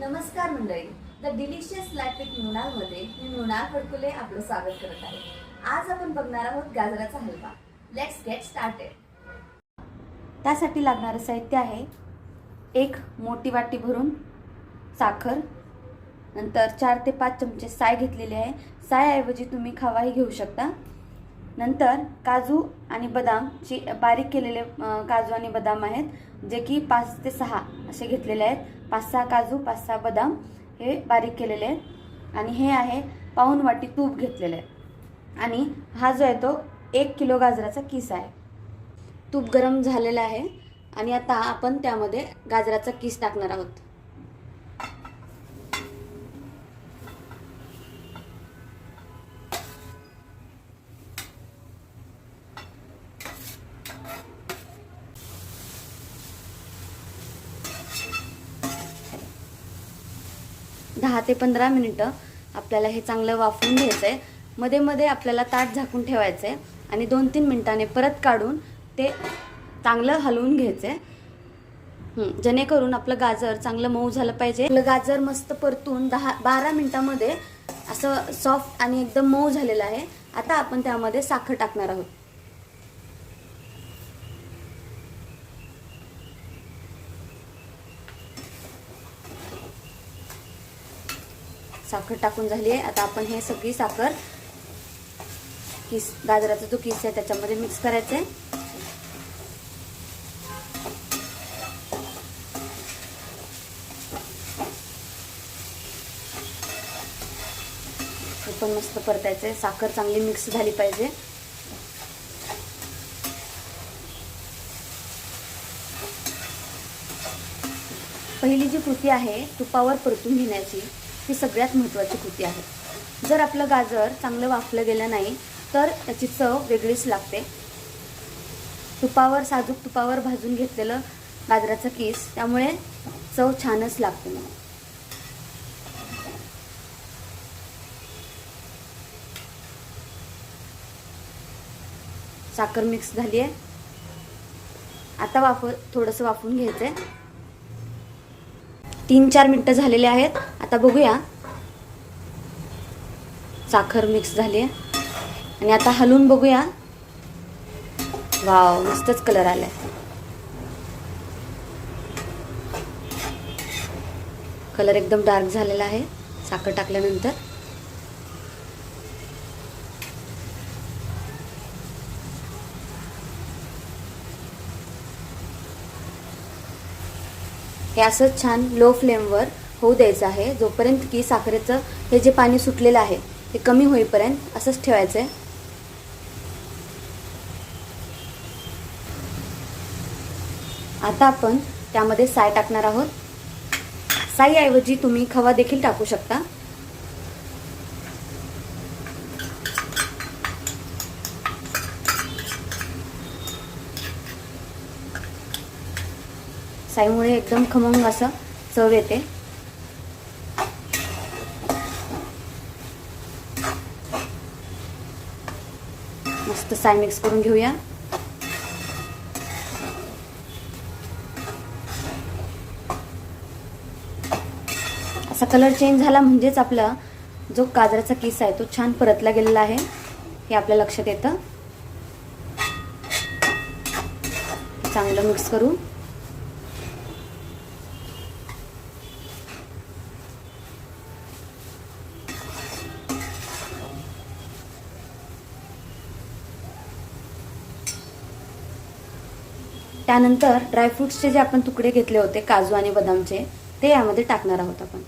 नमस्कार मंडळी. The delicious life with मृणालमध्ये मी मृणाल फडकुले आपलं स्वागत करत आहे. आज आपण बघणार आहोत गाजराचा हलवा. लेट्स गेट स्टार्टेड त्यासाठी लागणारं साहित्य आहे एक मोठी वाटी भरून साखर नंतर चार ते पाच चमचे साय घेतलेले आहे. सायऐवजी तुम्ही खवाही घेऊ शकता. नंतर काजू आणि बदामची बारीक केलेले काजू आणि बदाम आहेत जे की पाच ते सहा असे घेतलेले आहेत. पाच सहा काजू पाच सहा बदाम हे बारीक केलेले आहेत. आणि हे आहे पाऊन वाटी तूप घेतलेलं आहे आणि हा जो आहे तो एक किलो गाजराचा किस आहे. तूप गरम झालेलं आहे. आणि आता आपण त्यामध्ये गाजराचा किस टाकणार आहोत. दहा ते पंधरा मिनिटं आपल्याला हे चांगलं वाफवून घ्यायचं आहे मध्ये मध्ये आपल्याला ताट झाकून ठेवायचं आहे आणि दोन तीन मिनिटांनी परत काढून ते चांगलं हलवून घ्यायचं आहे जेणेकरून आपलं गाजर चांगलं मऊ झालं पाहिजे. आपलं गाजर मस्त परतून दहा बारा मिनिटामध्ये असं सॉफ्ट आणि एकदम मऊ झालेलं आहे. आता आपण त्यामध्ये साखर टाकणार आहोत. साखर टाकून झाली आहे. आता आपण हे सगळी साखर किस गाजराचा जो किस आहे त्याच्यामध्ये मिक्स करायचं आहे. हे पण मस्त परतायचं आहे. साखर चांगली मिक्स झाली पाहिजे. पहिली जी कृती आहे तुपावर परतून घेण्याची ही सगळ्यात महत्त्वाची कृती आहे. जर आपलं गाजर चांगलं वाफलं गेलं नाही तर त्याची चव वेगळीच लागते. तुपावर साजूक तुपावर भाजून घेतलेलं गाजराचं केस त्यामुळे चव छानच लागते मला. साखर मिक्स झाली आहे. आता वाफ थोडंसं वाफून घ्यायचं आहे तीन चार मिनटं झालेले आहेत. आता बघूया. साखर मिक्स झाली आहे आणि आता हलवून बघूया. वाव मस्तच कलर आलाय. कलर एकदम डार्क झालेला आहे. साखर टाकल्यानंतर. हे असंच छान लो फ्लेमवर होऊ द्यायचं आहे. जोपर्यंत की साखरेचं हे जे पाणी सुटलेलं आहे ते कमी होईपर्यंत असंच ठेवायचं आहे आता आपण त्यामध्ये साय टाकणार आहोत. साईऐवजी तुम्ही खवा देखील टाकू शकता. साईमुळे एकदम खमंग असं चव येते. मस्त साय मिक्स करून घेऊया. असा कलर चेंज झाला म्हणजेच आपला जो गाजराचा किस आहे तो छान परतला गेलेला आहे. हे आपल्या लक्षात येतं. चांगलं मिक्स करू त्यानंतर ड्रायफ्रुट्सचे जे आपण तुकडे घेतले होते काजू आणि बदामचे ते यामध्ये टाकणार आहोत आपण.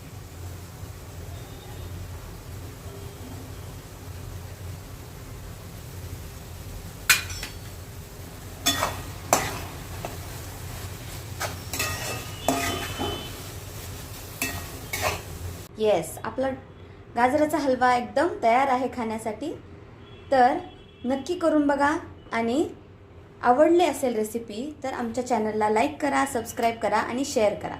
येस आपला गाजराचा हलवा एकदम तयार आहे खाण्यासाठी. तर नक्की करून बघा आणि आवडले असेल रेसिपी तर आमच्या चॅनलला लाईक करा सबस्क्राईब करा आणि शेअर करा.